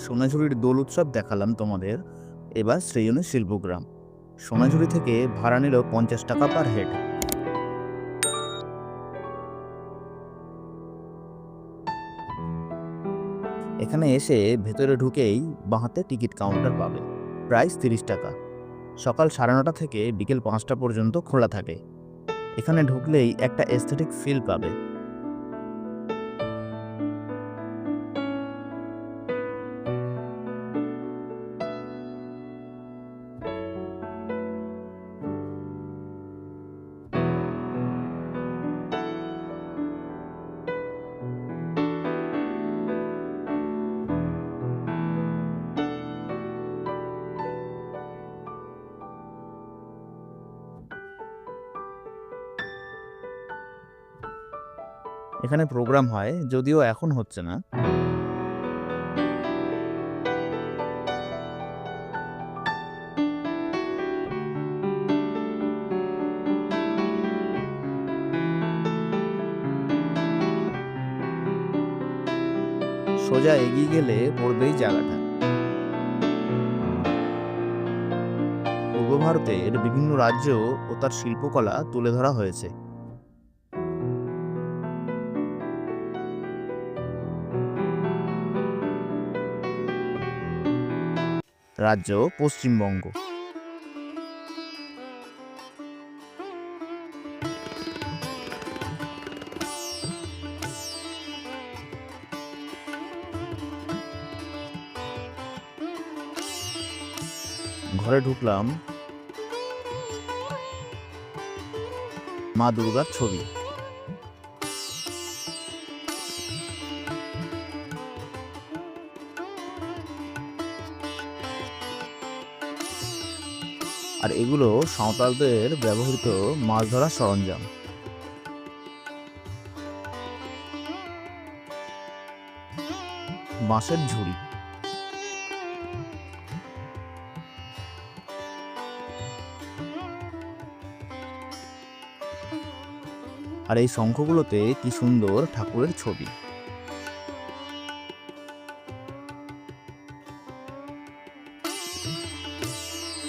সোনাঝুরির দোল উৎসব দেখালাম তোমাদের। এবার সৃজনের শিল্পগ্রাম। সোনাঝুরি থেকে ভাড়া নিল পঞ্চাশ টাকা পার হেড এখানে এসে ভেতরে ঢুকেই বাঁহাতে টিকিট কাউন্টার পাবে। প্রাইস তিরিশ টাকা। সকাল সাড়ে নটা থেকে বিকেল পাঁচটা পর্যন্ত খোলা থাকে। এখানে ঢুকলেই একটা এস্থেটিক ফিল পাবে। এখানে প্রোগ্রাম হয়, যদিও এখন হচ্ছে না। সোজা এগিয়ে গেলে পড়বেই জায়গাটা। পূর্ব ভারতের বিভিন্ন রাজ্য ও তার শিল্পকলা তুলে ধরা হয়েছে। রাজ্য পশ্চিমবঙ্গ। ঘরে ঢুকলাম মা দুর্গার ছবি। আর এগুলো সাঁওতালদের ব্যবহৃত মাছ ধরার সরঞ্জাম। বাঁশের ঝুড়ি। আর এই শঙ্খগুলোতে কি সুন্দর ঠাকুরের ছবি।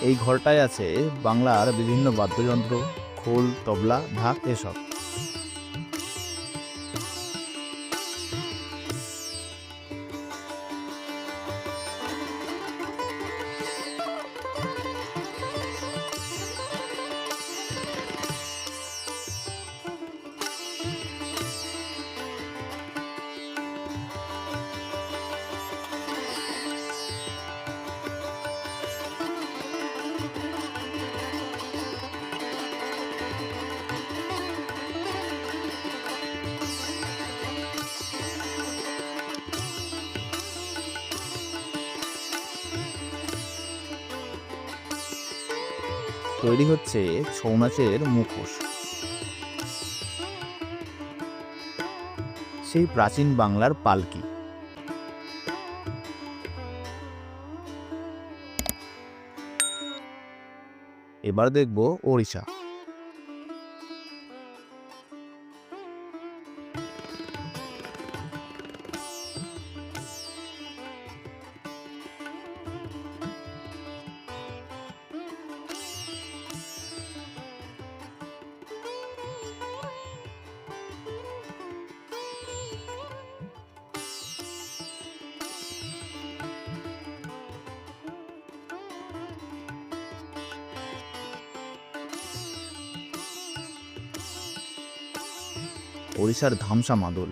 এই ঘরটায় আছে বাংলার বিভিন্ন বাদ্যযন্ত্র খোল তবলা ঢাক এসব। তৈরি হচ্ছে ছৌ নাচের মুখোশ। সেই প্রাচীন বাংলার পালকি। এবার দেখব ওড়িশা। ওড়িশার ধামসা মাদল।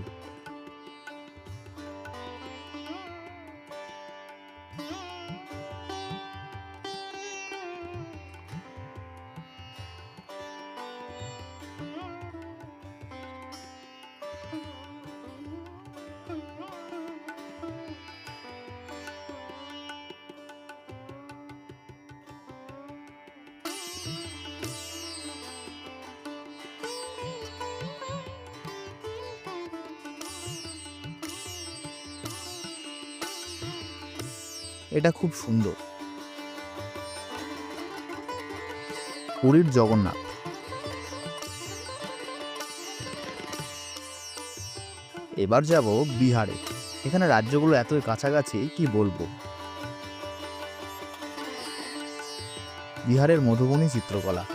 এটা খুব সুন্দর। পুরীর জগন্নাথ। এবার যাব বিহারে। এখানে রাজ্যগুলো এতই কাছাকাছি, কি বলব? বিহারের মধুবনী চিত্রকলা।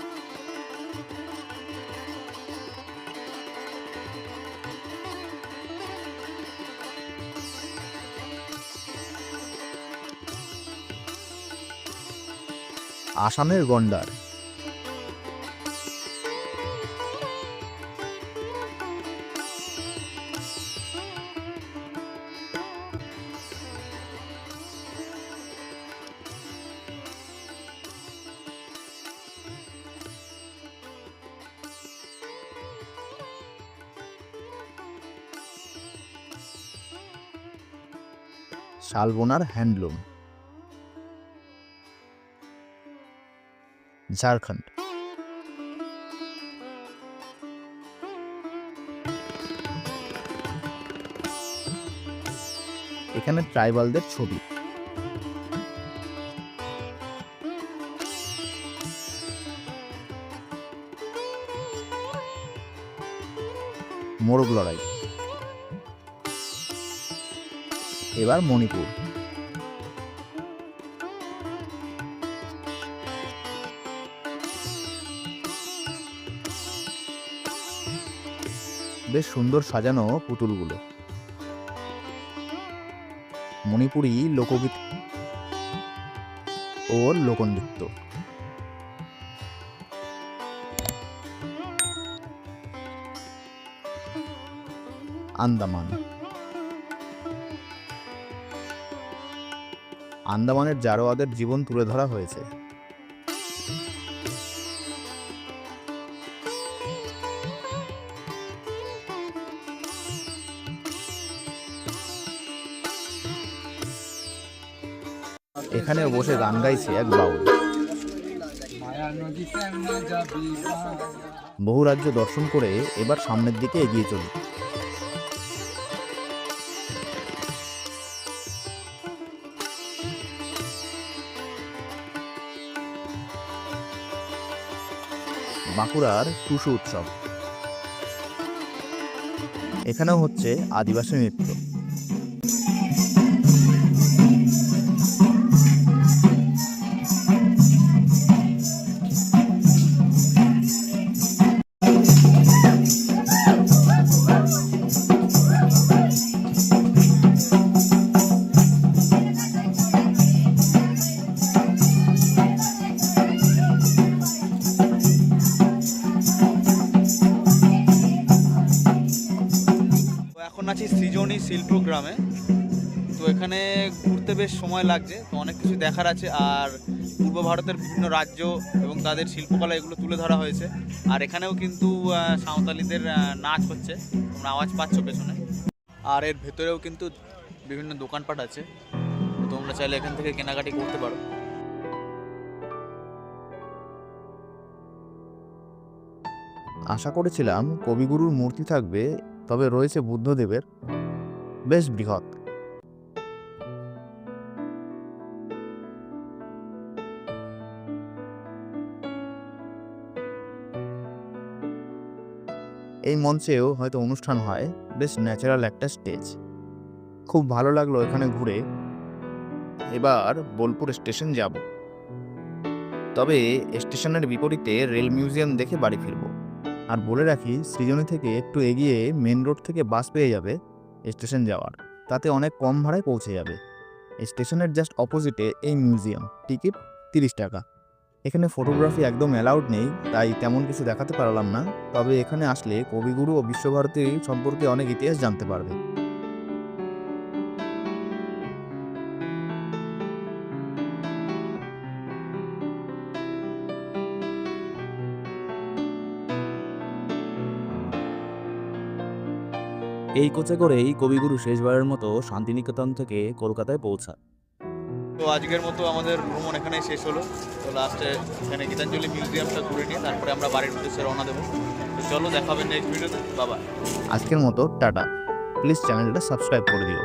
আসামের গন্ডার। শালবোনার হ্যান্ডলুম। ঝাড়খণ্ড। এখানে ট্রাইবালদের ছবি। মোরগ লড়াই। এবার মণিপুর। বেশ সুন্দর সাজানো পুতুলগুলো। মণিপুরি লোকগীত ও লোকনৃত্য। আন্দামান। আন্দামানের জারোয়াদের জীবন তুলে ধরা হয়েছে। এখানে বসে গান গাইছে এক বাউল। বহু রাজ্য দর্শন করে এবার সামনের দিকে এগিয়ে চলি। বাঁকুড়ার টুসু উৎসব। এখানেও হচ্ছে আদিবাসী নৃত্য। আছি সৃজনী শিল্প গ্রামে। তো এখানে ঘুরতে বেশ সময় লাগছে, তো অনেক কিছু দেখার আছে। আর পূর্ব ভারতের বিভিন্ন রাজ্য এবং তাদের শিল্পকলা এগুলো তুলে ধরা হয়েছে। আর এখানেও কিন্তু সাঁওতালিদের নাচ হচ্ছে। তোমরা আওয়াজ পাচ্ছ পেছনে। আর এর ভেতরেও কিন্তু বিভিন্ন দোকানপাট আছে। তোমরা চাইলে এখান থেকে কেনাকাটি করতে পারো। আশা করেছিলাম কবিগুরুর মূর্তি থাকবে তবে রয়েছে বুদ্ধদেবের বেশ বৃহৎ। এই মঞ্চেও হয়তো অনুষ্ঠান হয়, বেশ ন্যাচারাল একটা স্টেজ খুব ভালো লাগল এখানে ঘুরে। এবার বোলপুর স্টেশন যাব। তবে স্টেশনের বিপরীতে রেল মিউজিয়াম দেখে বাড়ি ফিরবো। আর বলে রাখি, সৃজনী থেকে একটু এগিয়ে মেন রোড থেকে বাস পেয়ে যাবে স্টেশন যাওয়ার। তাতে অনেক কম ভাড়ায় পৌঁছে যাবে। স্টেশনের জাস্ট অপোজিটে এই মিউজিয়াম টিকিট তিরিশ টাকা। এখানে ফটোগ্রাফি একদম অ্যালাউড নেই, তাই তেমন কিছু দেখাতে পারলাম না। তবে এখানে আসলে কবিগুরু ও বিশ্বভারতী সম্পর্কে অনেক ইতিহাস জানতে পারবে। এই কোচে করেই কবিগুরু শেষবারের মতো শান্তিনিকেতন থেকে কলকাতায় পৌঁছায় তো আজকের মতো আমাদের ভ্রমণ এখানেই শেষ হলো। তো লাস্টে এখানে গীতাঞ্জলি মিউজিয়ামটা ঘুরে নিয়ে তারপরে আমরা বাড়ির উদ্দেশ্যে রওনা দেবো। তো চলো দেখা হবে নেক্সট ভিডিওতে বাবা আজকের মতো টাটা। প্লিজ চ্যানেলটা সাবস্ক্রাইব করে দিও।